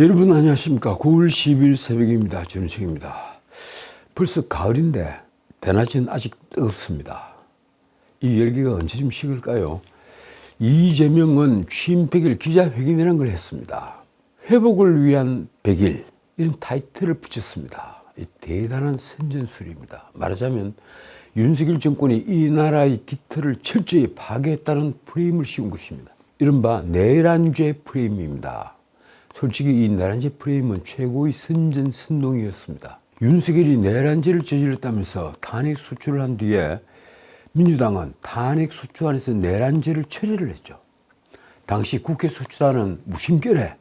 여러분 안녕하십니까. 9월 10일 새벽입니다. 준책입니다. 벌써 가을인데 대낮은 아직 뜨겁습니다. 이 열기가 언제쯤 식을까요? 이재명은 취임 100일 기자회견이라는 걸 했습니다. 회복을 위한 100일 이런 타이틀을 붙였습니다. 이 대단한 선전술입니다. 말하자면 윤석열 정권이 이 나라의 기틀을 철저히 파괴했다는 프레임을 씌운 것입니다. 이른바 내란죄 프레임입니다. 솔직히 이 내란죄 프레임은 최고의 선전 선동이었습니다. 윤석열이 내란죄를 저질렀다면서 탄핵 소추를 한 뒤에 민주당은 탄핵 소추안에서 내란죄를 처리를 했죠. 당시 국회 소추단은 무심결에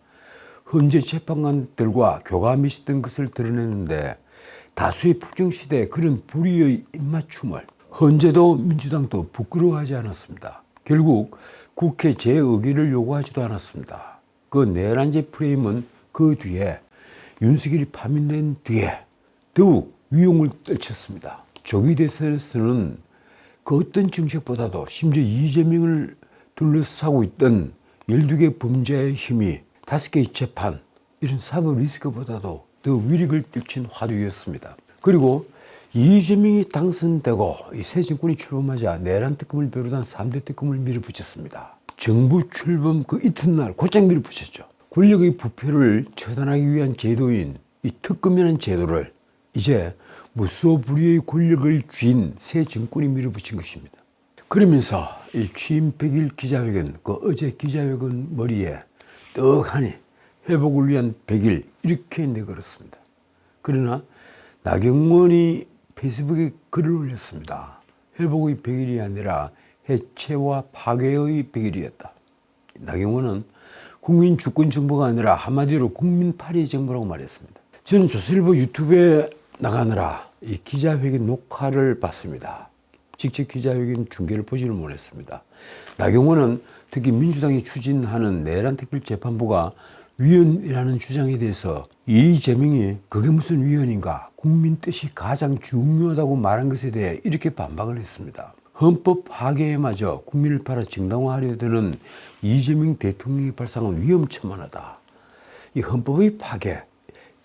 헌재 재판관들과 교감이 있었던 것을 드러냈는데 다수의 폭정시대에 그런 불의의 입맞춤을 헌재도 민주당도 부끄러워하지 않았습니다. 결국 국회 재의결을 요구하지도 않았습니다. 그 내란죄 프레임은 그 뒤에 윤석열이 파면된 뒤에 더욱 위용을 떨쳤습니다. 조기 대선에서는 그 어떤 정책보다도 심지어 이재명을 둘러싸고 있던 12개 범죄의 힘이 5개의 재판 이런 사법 리스크보다도 더 위력을 떨친 화두였습니다. 그리고 이재명이 당선되고 이새 정권이 출범하자 내란 특검을 비롯한 3대 특검을 밀어붙였습니다. 정부 출범 그 이튿날 곧장 밀어붙였죠. 권력의 부패를 처단하기 위한 제도인 이 특검이라는 제도를 이제 무소불위의 권력을 쥔 새 정권이 밀어붙인 것입니다. 그러면서 이 취임 100일 기자회견, 그 어제 기자회견 머리에 떡하니 회복을 위한 100일 이렇게 내걸었습니다. 그러나 나경원이 페이스북에 글을 올렸습니다. 회복의 100일이 아니라 해체와 파괴의 100일이었다. 나경원은 국민 주권 정부가 아니라 한마디로 국민 파리 정부라고 말했습니다. 저는 조선일보 유튜브에 나가느라 이 기자회견 녹화를 봤습니다. 직접 기자회견 중계를 보지는 못했습니다. 나경원은 특히 민주당이 추진하는 내란 특별재판부가 위헌이라는 주장에 대해서 이재명이 그게 무슨 위헌인가 국민 뜻이 가장 중요하다고 말한 것에 대해 이렇게 반박을 했습니다. 헌법 파괴에마저 국민을 팔아 정당화하려 드는 이재명 대통령이 발상한 위험천만하다. 이 헌법의 파괴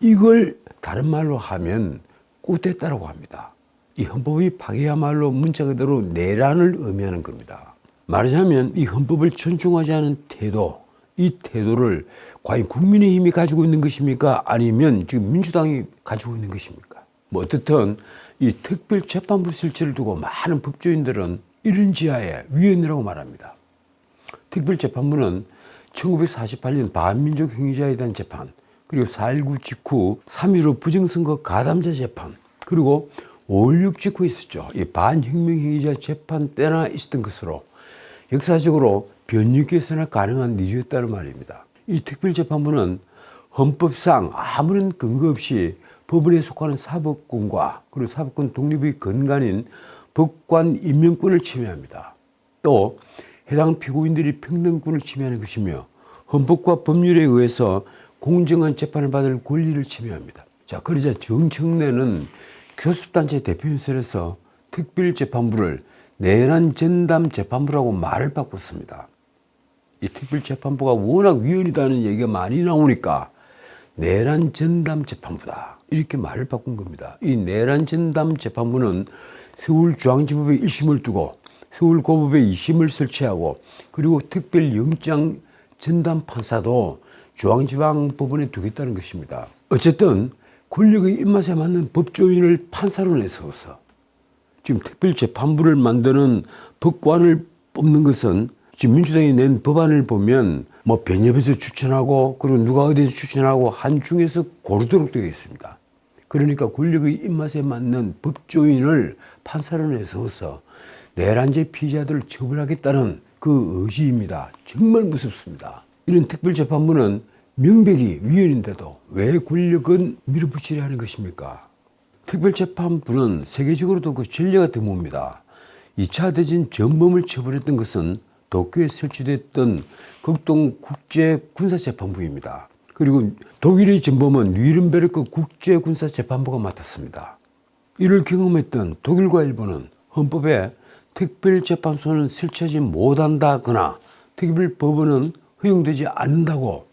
이걸 다른 말로 하면 꾸됐다라고 합니다. 이 헌법의 파괴야말로 문자 그대로 내란을 의미하는 겁니다. 말하자면 이 헌법을 존중하지 않은 태도, 이 태도를 과연 국민의힘이 가지고 있는 것입니까? 아니면 지금 민주당이 가지고 있는 것입니까? 뭐 어떻든 이 특별재판부 설치를 두고 많은 법조인들은 이런 지하에 위헌이라고 말합니다. 특별재판부는 1948년 반민족 행위자에 대한 재판, 그리고 4.19 직후 3.15 부정선거 가담자 재판, 그리고 5.16 직후 있었죠. 이 반혁명 행위자 재판 때나 있었던 것으로 역사적으로 변육 개선이 가능한 일이었다는 말입니다. 이 특별재판부는 헌법상 아무런 근거 없이 법원에 속하는 사법권과 그리고 사법권 독립의 근간인 법관 임명권을 침해합니다. 또 해당 피고인들이 평등권을 침해하는 것이며 헌법과 법률에 의해서 공정한 재판을 받을 권리를 침해합니다. 자, 그러자 정청래는 교섭단체 대표연설에서 특별재판부를 내란 전담 재판부라고 말을 바꿨습니다. 이 특별재판부가 워낙 위헌이다는 얘기가 많이 나오니까 내란 전담 재판부다. 이렇게 말을 바꾼 겁니다. 이 내란 전담 재판부는 서울중앙지법에 1심을 두고 서울고법에 2심을 설치하고 그리고 특별영장 전담 판사도 중앙지방법원에 두겠다는 것입니다. 어쨌든 권력의 입맛에 맞는 법조인을 판사로 내세워서 지금 특별재판부를 만드는 법관을 뽑는 것은 지금 민주당이 낸 법안을 보면 뭐 변협에서 추천하고 그리고 누가 어디서 추천하고 한 중에서 고르도록 되어 있습니다. 그러니까 권력의 입맛에 맞는 법조인을 판사로 내세워서 내란죄 피의자들을 처벌하겠다는 그 의지입니다. 정말 무섭습니다. 이런 특별재판부는 명백히 위헌인데도 왜 권력은 밀어붙이려 하는 것입니까? 특별재판부는 세계적으로도 그 전례가 드뭅니다. 2차 대전 전범을 처벌했던 것은 도쿄에 설치됐던 극동 국제군사재판부입니다. 그리고 독일의 전범은 뉘른베르크 국제군사재판부가 맡았습니다. 이를 경험했던 독일과 일본은 헌법에 특별재판소는 설치하지 못한다거나 특별법원은 허용되지 않는다고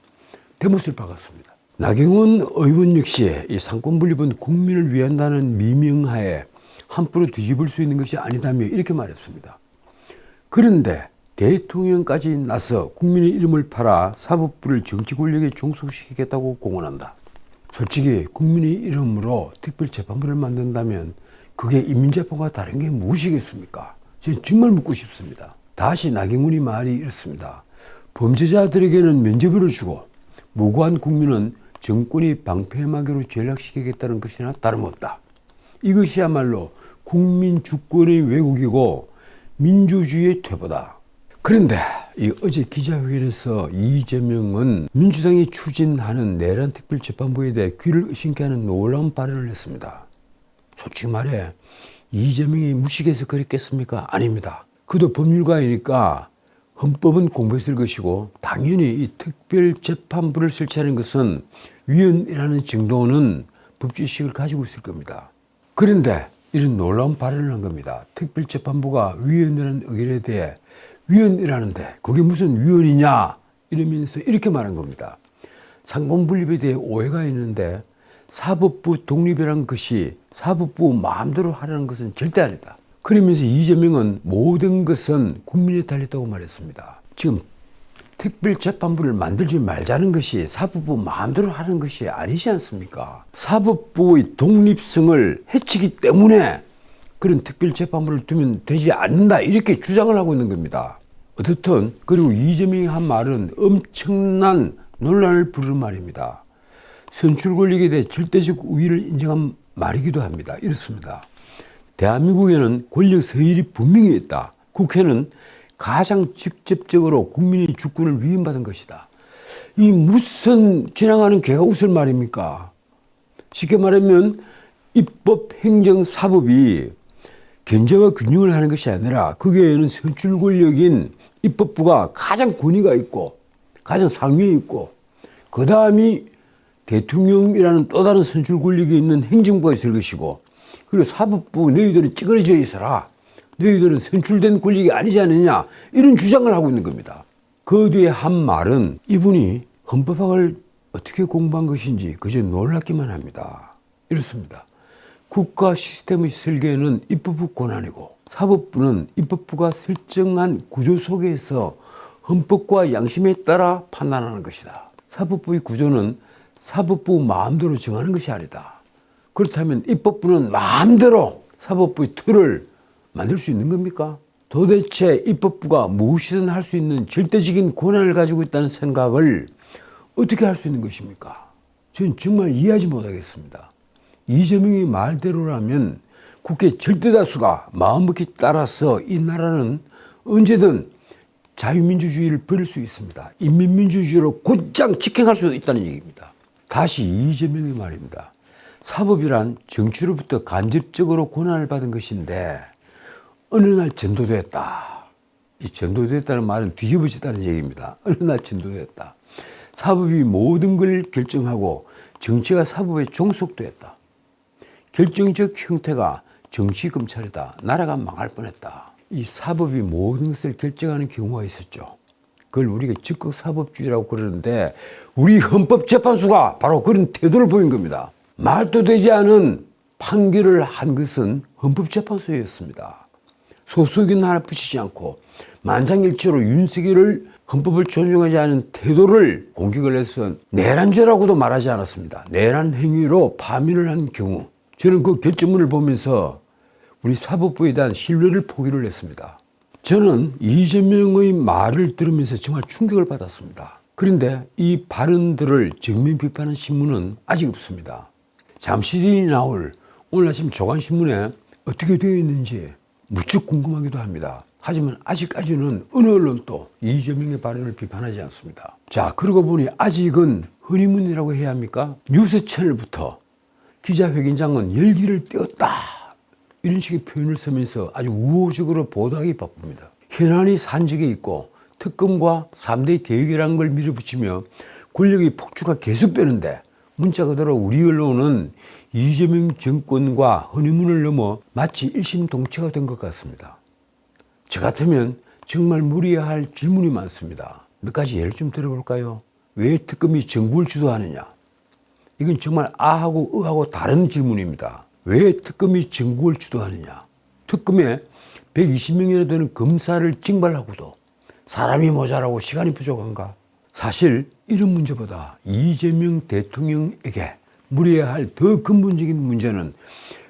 대못을 박았습니다. 나경원 의원 역시 이 상권 분립은 국민을 위한다는 미명하에 함부로 뒤집을 수 있는 것이 아니다며 이렇게 말했습니다. 그런데 대통령까지 나서 국민의 이름을 팔아 사법부를 정치 권력에 종속시키겠다고 공언한다. 솔직히 국민의 이름으로 특별재판부를 만든다면 그게 인민재판과 다른 게 무엇이겠습니까? 저는 정말 묻고 싶습니다. 다시 나경원이 말이 이렇습니다. 범죄자들에게는 면죄부를 주고 무고한 국민은 정권이 방패막이로 전락시키겠다는 것이나 다름없다. 이것이야말로 국민 주권의 왜곡이고 민주주의의 퇴보다. 그런데 이 어제 기자회견에서 이재명은 민주당이 추진하는 내란 특별 재판부에 대해 귀를 의심케 하는 놀라운 발언을 했습니다. 솔직히 말해 이재명이 무식해서 그랬겠습니까? 아닙니다. 그도 법률가이니까 헌법은 공부했을 것이고 당연히 이 특별 재판부를 설치하는 것은 위헌이라는 정도는 법지식을 가지고 있을 겁니다. 그런데 이런 놀라운 발언을 한 겁니다. 특별재판부가 위헌이라는 의견에 대해 위헌이라는데 그게 무슨 위헌이냐 이러면서 이렇게 말한 겁니다. 상권분립에 대해 오해가 있는데 사법부 독립이라는 것이 사법부 마음대로 하라는 것은 절대 아니다. 그러면서 이재명은 모든 것은 국민에 달렸다고 말했습니다. 지금 특별재판부를 만들지 말자는 것이 사법부 마음대로 하는 것이 아니지 않습니까? 사법부의 독립성을 해치기 때문에 그런 특별재판부를 두면 되지 않는다 이렇게 주장을 하고 있는 겁니다. 어떻든 그리고 이재명이 한 말은 엄청난 논란을 부르는 말입니다. 선출 권력에 대해 절대적 우위를 인정한 말이기도 합니다. 이렇습니다. 대한민국에는 권력 서열이 분명히 있다. 국회는 가장 직접적으로 국민의 주권을 위임받은 것이다. 이 무슨 지나가는 개가 웃을 말입니까? 쉽게 말하면 입법, 행정, 사법이 견제와 균형을 하는 것이 아니라 거기에는 선출 권력인 입법부가 가장 권위가 있고 가장 상위에 있고 그 다음이 대통령이라는 또 다른 선출 권력이 있는 행정부가 있을 것이고 그리고 사법부 너희들은 찌그러져 있어라. 너희들은 선출된 권력이 아니지 않느냐 이런 주장을 하고 있는 겁니다. 그 뒤에 한 말은 이분이 헌법학을 어떻게 공부한 것인지 그저 놀랍기만 합니다. 이렇습니다. 국가 시스템의 설계는 입법부 권한이고 사법부는 입법부가 설정한 구조 속에서 헌법과 양심에 따라 판단하는 것이다. 사법부의 구조는 사법부 마음대로 정하는 것이 아니다. 그렇다면 입법부는 마음대로 사법부의 틀을 만들 수 있는 겁니까? 도대체 입법부가 무엇이든 할 수 있는 절대적인 권한을 가지고 있다는 생각을 어떻게 할 수 있는 것입니까? 저는 정말 이해하지 못하겠습니다. 이재명의 말대로라면 국회 절대다수가 마음먹기 따라서 이 나라는 언제든 자유민주주의를 버릴 수 있습니다. 인민민주주의로 곧장 직행할 수 있다는 얘기입니다. 다시 이재명의 말입니다. 사법이란 정치로부터 간접적으로 권한을 받은 것인데 어느 날 전도됐다. 이 전도됐다는 말은 뒤집어졌다는 얘기입니다. 어느 날 전도됐다. 사법이 모든 걸 결정하고 정치가 사법에 종속됐다. 결정적 형태가 정치 검찰이다. 나라가 망할 뻔했다. 이 사법이 모든 것을 결정하는 경우가 있었죠. 그걸 우리가 적극 사법주의라고 그러는데 우리 헌법재판소가 바로 그런 태도를 보인 겁니다. 말도 되지 않은 판결을 한 것은 헌법재판소였습니다. 소수의견 하나 붙이지 않고 만장일치로 윤석열을 헌법을 존중하지 않은 태도를 공격을 해서 내란죄라고도 말하지 않았습니다. 내란 행위로 파면을 한 경우 저는 그 결정문을 보면서 우리 사법부에 대한 신뢰를 포기를 했습니다. 저는 이재명의 말을 들으면서 정말 충격을 받았습니다. 그런데 이 발언들을 정면 비판한 신문은 아직 없습니다. 잠시 뒤에 나올 오늘 아침 조간신문에 어떻게 되어 있는지 무척 궁금하기도 합니다. 하지만 아직까지는 어느 언론도 이재명의 발언을 비판하지 않습니다. 자, 그러고 보니 아직은 허니문이라고 해야 합니까? 뉴스 채널부터 기자회견장은 열기를 띄웠다. 이런 식의 표현을 쓰면서 아주 우호적으로 보도하기 바쁩니다. 현안이 산적에 있고 특검과 3대 계획이라는 걸 밀어붙이며 권력의 폭주가 계속되는데 문자 그대로 우리 언론은 이재명 정권과 허니문을 넘어 마치 일심동체가 된 것 같습니다. 저 같으면 정말 물어야 할 질문이 많습니다. 몇 가지 예를 좀 들어볼까요? 왜 특검이 정부를 주도하느냐? 이건 정말 아하고 의하고 다른 질문입니다. 왜 특검이 전국을 주도하느냐? 특검에 120명이나 되는 검사를 징발하고도 사람이 모자라고 시간이 부족한가? 사실 이런 문제보다 이재명 대통령에게 물어야 할 더 근본적인 문제는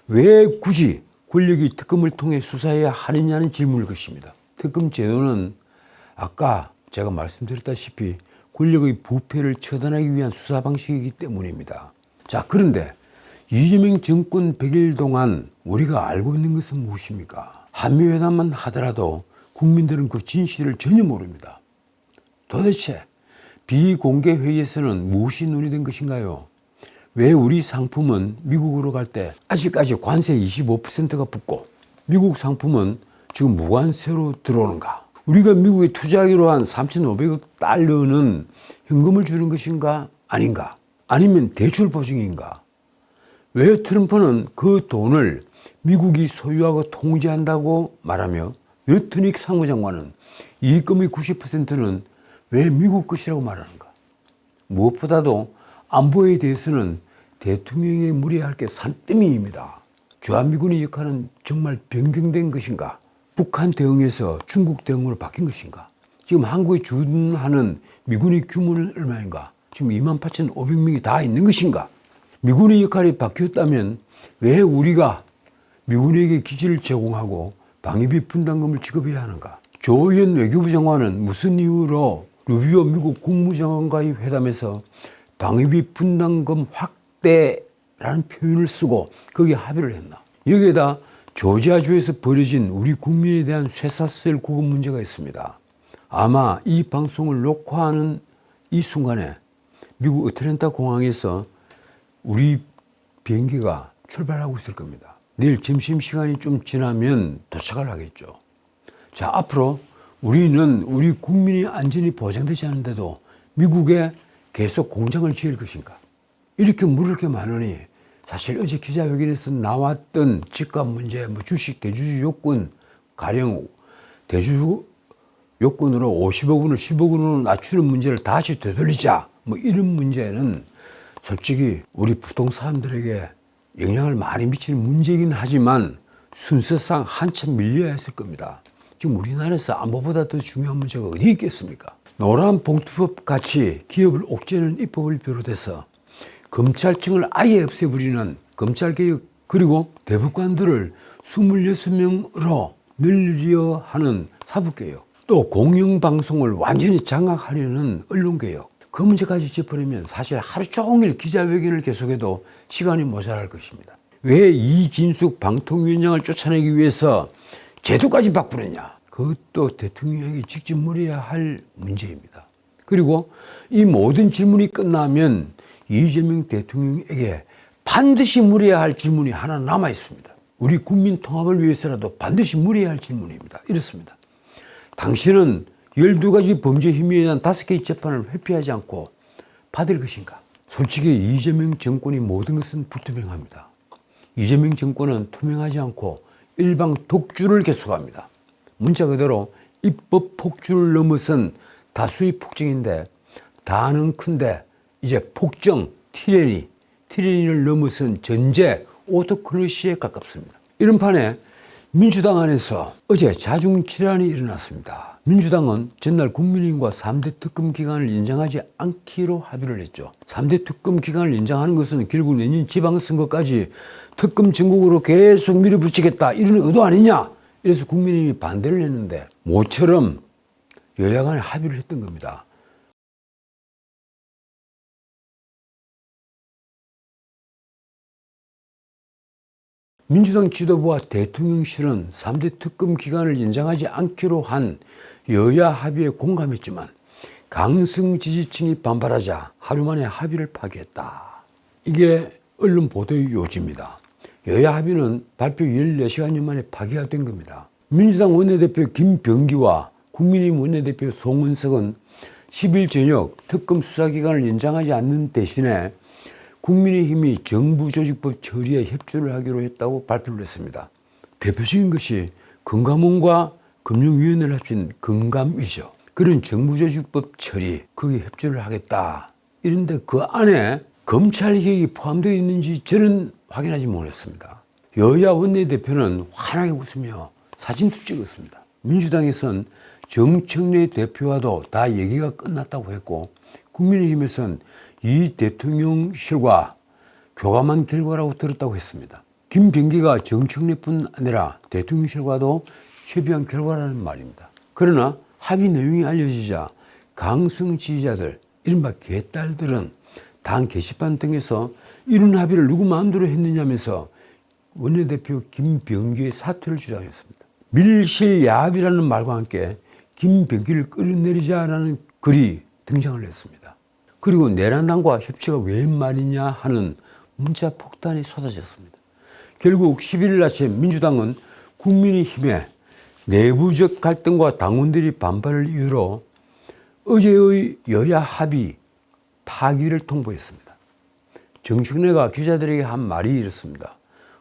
왜 굳이 권력이 특검을 통해 수사해야 하느냐는 질문일 것입니다. 특검 제도는 아까 제가 말씀드렸다시피 권력의 부패를 처단하기 위한 수사 방식이기 때문입니다. 자, 그런데 이재명 정권 100일 동안 우리가 알고 있는 것은 무엇입니까? 한미회담만 하더라도 국민들은 그 진실을 전혀 모릅니다. 도대체 비공개 회의에서는 무엇이 논의된 것인가요? 왜 우리 상품은 미국으로 갈 때 아직까지 관세 25%가 붙고 미국 상품은 지금 무관세로 들어오는가? 우리가 미국에 투자하기로 한 3,500억 달러는 현금을 주는 것인가? 아닌가? 아니면 대출 보증인가? 왜 트럼프는 그 돈을 미국이 소유하고 통제한다고 말하며 여트닉 상무장관은 이익금의 90%는 왜 미국 것이라고 말하는가? 무엇보다도 안보에 대해서는 대통령이 무리할 게 산더미입니다. 주한미군의 역할은 정말 변경된 것인가? 북한 대응에서 중국 대응으로 바뀐 것인가? 지금 한국에 주둔하는 미군의 규모는 얼마인가? 지금 28,500명이 다 있는 것인가? 미군의 역할이 바뀌었다면 왜 우리가 미군에게 기지를 제공하고 방위비 분담금을 지급해야 하는가? 조의원 외교부 장관은 무슨 이유로 루비오 미국 국무장관과의 회담에서 방위비 분담금 확대라는 표현을 쓰고 거기에 합의를 했나? 여기에다 조지아주에서 벌어진 우리 국민에 대한 쇠사슬 구급 문제가 있습니다. 아마 이 방송을 녹화하는 이 순간에 미국 어틀랜타 공항에서 우리 비행기가 출발하고 있을 겁니다. 내일 점심시간이 좀 지나면 도착을 하겠죠. 자, 앞으로 우리는 우리 국민의 안전이 보장되지 않는데도 미국에 계속 공장을 지을 것인가? 이렇게 물을 게 많으니 사실 어제 기자회견에서 나왔던 집값 문제, 뭐 주식 대주주 요건, 가령 대주주 요건으로 50억 원을 10억 원으로 낮추는 문제를 다시 되돌리자. 뭐 이런 문제는 솔직히 우리 부동산들에게 영향을 많이 미치는 문제이긴 하지만 순서상 한참 밀려야 했을 겁니다. 지금 우리나라에서 안보보다 더 중요한 문제가 어디 있겠습니까? 노란 봉투법 같이 기업을 옥죄는 입법을 비롯해서 검찰청을 아예 없애버리는 검찰개혁 그리고 대법관들을 26명으로 늘려 하는 사법개혁 또 공영방송을 완전히 장악하려는 언론개혁 그 문제까지 짚어내면 사실 하루 종일 기자회견을 계속해도 시간이 모자랄 것입니다. 왜 이진숙 방통위원장을 쫓아내기 위해서 제도까지 바꾸느냐? 그것도 대통령에게 직접 물어야 할 문제입니다. 그리고 이 모든 질문이 끝나면 이재명 대통령에게 반드시 물어야 할 질문이 하나 남아 있습니다. 우리 국민 통합을 위해서라도 반드시 물어야 할 질문입니다. 이렇습니다. 당신은 12가지 범죄 혐의에 대한 5개의 재판을 회피하지 않고 받을 것인가? 솔직히 이재명 정권이 모든 것은 불투명합니다. 이재명 정권은 투명하지 않고 일방 독주를 계속합니다. 문자 그대로 입법 폭주를 넘어선 다수의 폭정인데 다는 큰데 이제 폭정, 티레니, 티레니를 넘어선 전제, 오토크러시에 가깝습니다. 이런 판에 민주당 안에서 어제 자중질환이 일어났습니다. 민주당은 전날 국민의힘과 3대 특검 기간을 인정하지 않기로 합의를 했죠. 3대 특검 기간을 인정하는 것은 결국 내년 지방선거까지 특검 전국으로 계속 밀어붙이겠다 이런 의도 아니냐? 이래서 국민의힘이 반대를 했는데 모처럼 여야 간에 합의를 했던 겁니다. 민주당 지도부와 대통령실은 3대 특검 기간을 연장하지 않기로 한 여야 합의에 공감했지만 강성 지지층이 반발하자 하루 만에 합의를 파기했다. 이게 언론 보도의 요지입니다. 여야 합의는 발표 14시간여 만에 파기가 된 겁니다. 민주당 원내대표 김병기와 국민의힘 원내대표 송은석은 10일 저녁 특검 수사기간을 연장하지 않는 대신에 국민의힘이 정부조직법 처리에 협조를 하기로 했다고 발표를 했습니다. 대표적인 것이 금감원과 금융위원회를 합친 금감위죠. 그런 정부조직법 처리, 거기에 협조를 하겠다. 이런데 그 안에 검찰 개혁이 포함되어 있는지 저는 확인하지 못했습니다. 여야 원내대표는 환하게 웃으며 사진도 찍었습니다. 민주당에선 정청래 대표와도 다 얘기가 끝났다고 했고 국민의힘에선 이 대통령실과 교감한 결과라고 들었다고 했습니다. 김병기가 정청래뿐 아니라 대통령실과도 협의한 결과라는 말입니다. 그러나 합의 내용이 알려지자 강성 지지자들, 이른바 개딸들은 당 게시판 등에서 이런 합의를 누구 마음대로 했느냐면서 원내대표 김병기의 사퇴를 주장했습니다. 밀실야합이라는 말과 함께 김병기를 끌어내리자라는 글이 등장을 했습니다. 그리고 내란당과 협치가 웬 말이냐 하는 문자 폭탄이 쏟아졌습니다. 결국 11일 아침 민주당은 국민의힘의 내부적 갈등과 당원들이 반발을 이유로 어제의 여야 합의 파기를 통보했습니다. 정청래가 기자들에게 한 말이 이렇습니다.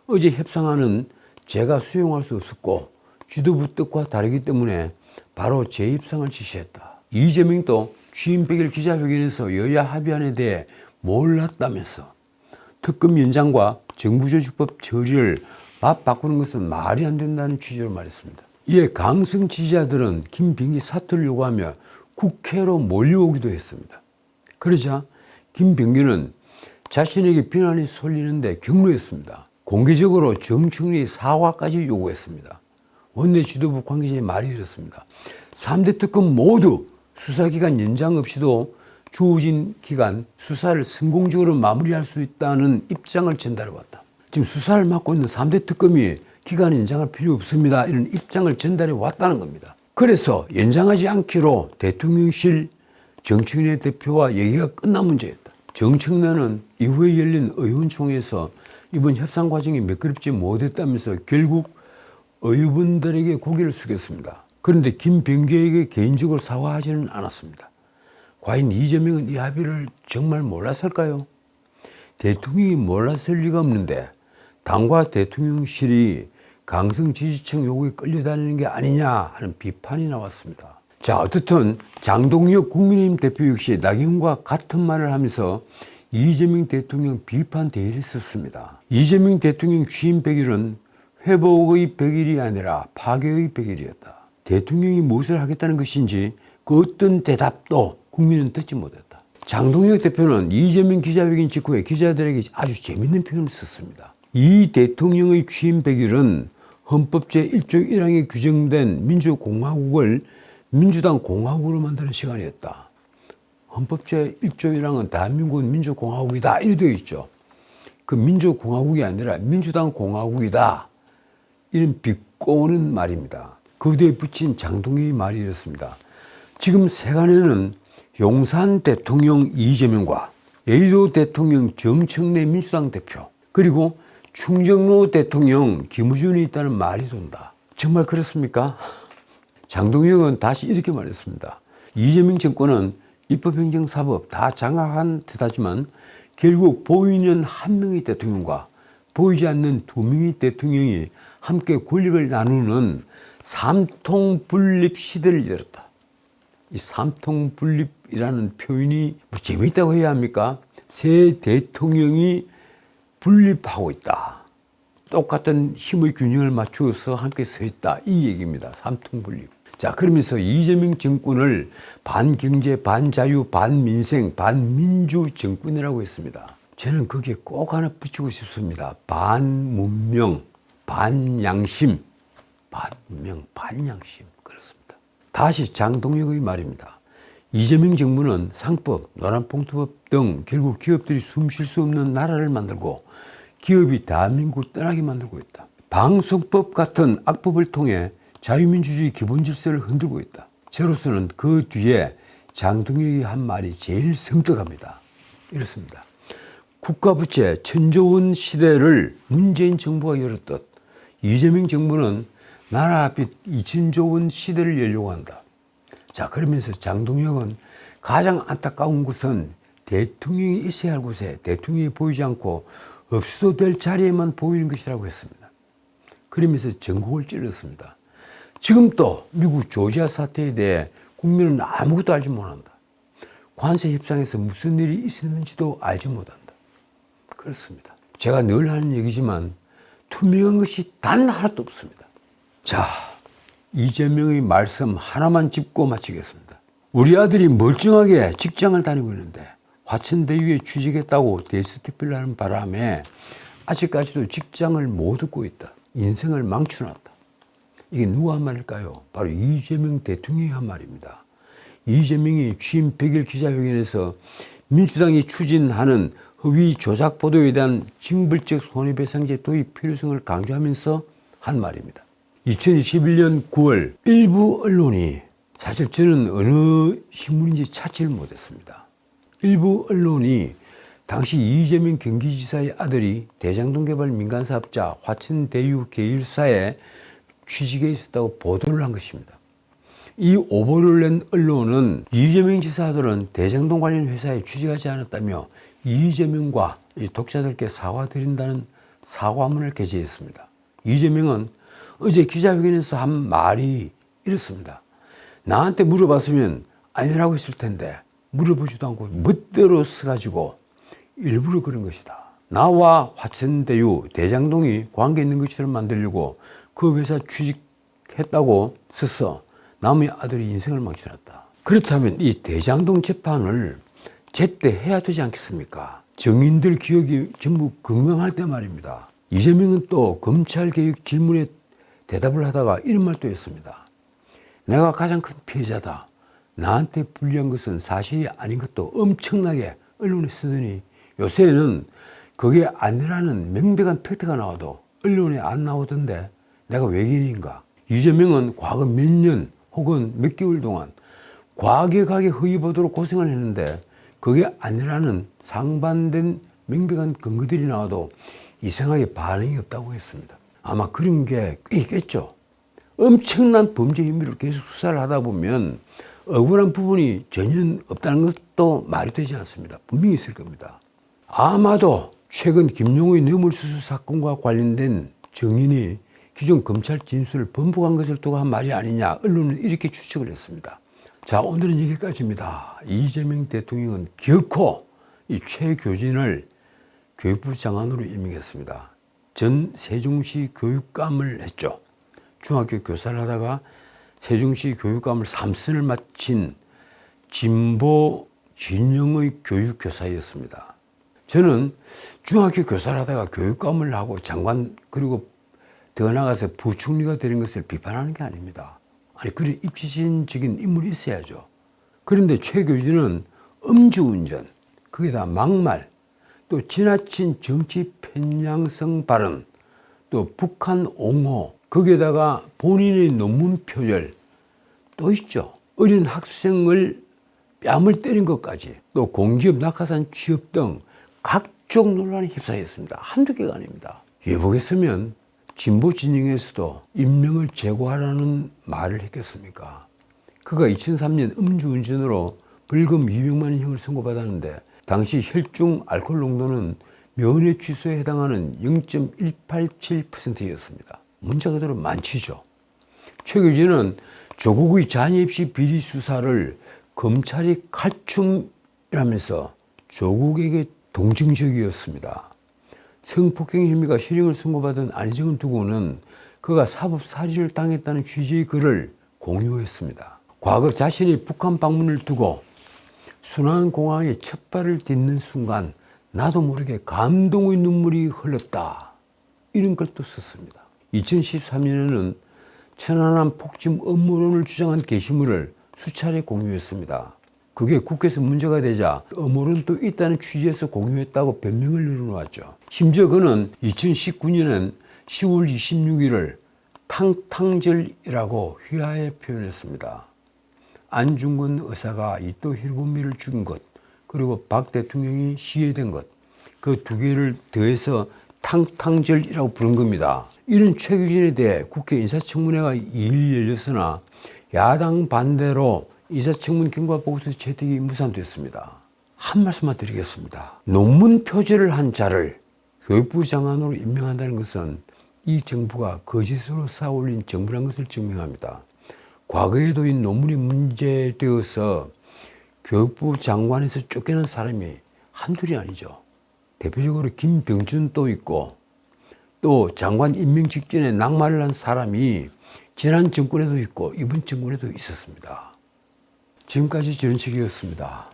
어제 협상안은 제가 수용할 수 없었고 지도부 뜻과 다르기 때문에 바로 재입상을 지시했다. 이재명도 취임 100일 기자회견에서 여야 합의안에 대해 몰랐다면서 특검 연장과 정부조직법 처리를 맞바꾸는 것은 말이 안 된다는 취지로 말했습니다. 이에 강성 지지자들은 김병기 사퇴를 요구하며 국회로 몰려오기도 했습니다. 그러자 김병기는 자신에게 비난이 쏠리는데 격노했습니다. 공개적으로 정청래 사과까지 요구했습니다. 원내 지도부 관계자의 말이 이렇습니다. 3대 특검 모두 수사기간 연장 없이도 주어진 기간 수사를 성공적으로 마무리할 수 있다는 입장을 전달해 왔다. 지금 수사를 맡고 있는 3대 특검이 기간 연장할 필요 없습니다. 이런 입장을 전달해 왔다는 겁니다. 그래서 연장하지 않기로 대통령실 정청래 대표와 얘기가 끝난 문제였다. 정청래는 이후에 열린 의원총회에서 이번 협상 과정이 매끄럽지 못했다면서 결국 의원들에게 고개를 숙였습니다. 그런데 김병기에게 개인적으로 사과하지는 않았습니다. 과연 이재명은 이 합의를 정말 몰랐을까요? 대통령이 몰랐을 리가 없는데 당과 대통령실이 강성 지지층 요구에 끌려다니는 게 아니냐 하는 비판이 나왔습니다. 자, 어떻든 장동혁 국민의힘 대표 역시 낙연과 같은 말을 하면서 이재명 대통령 비판 대회를 했었습니다. 이재명 대통령 취임 100일은 회복의 100일이 아니라 파괴의 100일이었다. 대통령이 무엇을 하겠다는 것인지 그 어떤 대답도 국민은 듣지 못했다. 장동혁 대표는 이재명 기자회견 직후에 기자들에게 아주 재밌는 표현을 썼습니다. 이 대통령의 취임 100일은 헌법 제1조 1항에 규정된 민주공화국을 민주당 공화국으로 만드는 시간이었다. 헌법 제1조 1항은 대한민국은 민주공화국이다. 이렇게 되어 있죠. 그 민주공화국이 아니라 민주당 공화국이다. 이런 비꼬는 말입니다. 그 뒤에 붙인 장동희의 말이 이렇습니다. 지금 세간에는 용산 대통령 이재명과 여의도 대통령 정청래 민주당 대표 그리고 충정로 대통령 김우준이 있다는 말이 돈다. 정말 그렇습니까? 장동혁은 다시 이렇게 말했습니다. 이재명 정권은 입법행정사법 다 장악한 듯하지만 결국 보이는 한 명의 대통령과 보이지 않는 두 명의 대통령이 함께 권력을 나누는 삼통 분립 시대를 열었다. 이 삼통 분립이라는 표현이 뭐 재미있다고 해야 합니까? 새 대통령이 분립하고 있다. 똑같은 힘의 균형을 맞추어서 함께 서 있다. 이 얘기입니다. 삼통 분립. 자, 그러면서 이재명 정권을 반경제, 반자유, 반민생, 반민주 정권이라고 했습니다. 저는 거기에 꼭 하나 붙이고 싶습니다. 반문명, 반양심, 반문명, 반양심. 그렇습니다. 다시 장동혁의 말입니다. 이재명 정부는 상법, 노란봉투법 등 결국 기업들이 숨 쉴 수 없는 나라를 만들고 기업이 대한민국을 떠나게 만들고 있다. 방송법 같은 악법을 통해 자유민주주의 기본 질서를 흔들고 있다. 저로서는 그 뒤에 장동혁이 한 말이 제일 섬뜩합니다. 이렇습니다. 국가부채 천조원 시대를 문재인 정부가 열었듯 이재명 정부는 나라빚 2천조 원 시대를 열려고 한다. 자, 그러면서 장동혁은 가장 안타까운 것은 대통령이 있어야 할 곳에 대통령이 보이지 않고 없어도 될 자리에만 보이는 것이라고 했습니다. 그러면서 전국을 찔렀습니다. 지금 또 미국 조지아 사태에 대해 국민은 아무것도 알지 못한다. 관세 협상에서 무슨 일이 있었는지도 알지 못한다. 그렇습니다. 제가 늘 하는 얘기지만 투명한 것이 단 하나도 없습니다. 자, 이재명의 말씀 하나만 짚고 마치겠습니다. 우리 아들이 멀쩡하게 직장을 다니고 있는데 화천대유에 취직했다고 데스티필 하는 바람에 아직까지도 직장을 못 얻고 있다. 인생을 망쳐놨다. 이게 누가 한 말일까요? 바로 이재명 대통령이 한 말입니다. 이재명이 취임 100일 기자회견에서 민주당이 추진하는 허위 조작 보도에 대한 징벌적 손해배상제 도입 필요성을 강조하면서 한 말입니다. 2021년 9월 일부 언론이 사실 저는 어느 신문인지 찾지를 못했습니다. 일부 언론이 당시 이재명 경기지사의 아들이 대장동 개발 민간사업자 화천대유 계일사에 취직해 있었다고 보도를 한 것입니다. 이 오보를 낸 언론은 이재명 지사 아들은 대장동 관련 회사에 취직하지 않았다며 이재명과 이 독자들께 사과드린다는 사과문을 게재했습니다. 이재명은 어제 기자회견에서 한 말이 이렇습니다. 나한테 물어봤으면 아니라고 했을 텐데 물어보지도 않고 멋대로 써가지고 일부러 그런 것이다. 나와 화천대유 대장동이 관계 있는 것처럼 만들려고 그 회사 취직했다고 써서 남의 아들이 인생을 망쳐놨다. 그렇다면 이 대장동 재판을 제때 해야 되지 않겠습니까? 정인들 기억이 전부 건강할 때 말입니다. 이재명은 또 검찰 개혁 질문에 대답을 하다가 이런 말도 했습니다. 내가 가장 큰 피해자다. 나한테 불리한 것은 사실이 아닌 것도 엄청나게 언론에 쓰더니 요새는 그게 아니라는 명백한 팩트가 나와도 언론에 안 나오던데 내가 외계인인가? 이재명은 과거 몇 년 혹은 몇 개월 동안 과격하게 허위 보도로 고생을 했는데 그게 아니라는 상반된 명백한 근거들이 나와도 이상하게 반응이 없다고 했습니다. 아마 그런 게 있겠죠. 엄청난 범죄 혐의를 계속 수사를 하다 보면 억울한 부분이 전혀 없다는 것도 말이 되지 않습니다. 분명히 있을 겁니다. 아마도 최근 김용의 뇌물수수 사건과 관련된 정인이 기존 검찰 진술을 번복한 것을 두고 한 말이 아니냐 언론은 이렇게 추측을 했습니다. 자 오늘은 여기까지입니다. 이재명 대통령은 결코 이 최교진을 교육부 장관으로 임명했습니다. 전 세종시 교육감을 했죠. 중학교 교사를 하다가 세종시 교육감을 3선을 마친 진보 진영의 교육교사였습니다. 저는 중학교 교사를 하다가 교육감을 하고 장관 그리고 더 나아가서 부총리가 되는 것을 비판하는 게 아닙니다. 아니 그런 입지신적인 인물이 있어야죠. 그런데 최교진은 음주운전, 거기다 막말, 또 지나친 정치 편향성 발언, 또 북한 옹호, 거기에다가 본인의 논문 표절 또 있죠. 어린 학생을 뺨을 때린 것까지 또 공기업 낙하산 취업 등 각종 논란에 휩싸였습니다. 한두 개가 아닙니다. 예보겠으면 진보 진영에서도 임명을 제고하라는 말을 했겠습니까? 그가 2003년 음주운전으로 벌금 200만 원형을 선고받았는데 당시 혈중 알코올 농도는 면회 취소에 해당하는 0.187%였습니다. 문자 그대로 만취죠. 최규진은 조국의 잔입시 비리 수사를 검찰이 칼춤이라면서 조국에게 동정적이었습니다. 성폭행 혐의가 실형을 선고받은 안희정을 두고는 그가 사법 살인을 당했다는 취지의 글을 공유했습니다. 과거 자신이 북한 방문을 두고 순환공항에 첫 발을 딛는 순간 나도 모르게 감동의 눈물이 흘렀다. 이런 글도 썼습니다. 2013년에는 천안함 폭침 음모론을 주장한 게시물을 수차례 공유했습니다. 그게 국회에서 문제가 되자 음모론도 있다는 취지에서 공유했다고 변명을 늘어놓았죠. 심지어 그는 2019년엔 10월 26일을 탕탕절이라고 휘하에 표현했습니다. 안중근 의사가 이토 히로부미를 죽인 것, 그리고 박 대통령이 시해된 것, 그 두 개를 더해서 탕탕절이라고 부른 겁니다. 이런 최규진에 대해 국회 인사청문회가 2일 열렸으나 야당 반대로 인사청문 경과 보고서 채택이 무산됐습니다. 한 말씀만 드리겠습니다. 논문 표절을 한 자를 교육부 장관으로 임명한다는 것은 이 정부가 거짓으로 쌓아올린 정부란 것을 증명합니다. 과거에도 이 논문이 문제되어서 교육부 장관에서 쫓겨난 사람이 한둘이 아니죠. 대표적으로 김병준도 있고 또 장관 임명 직전에 낙마를 한 사람이 지난 정권에도 있고 이번 정권에도 있었습니다. 지금까지 전원책이었습니다.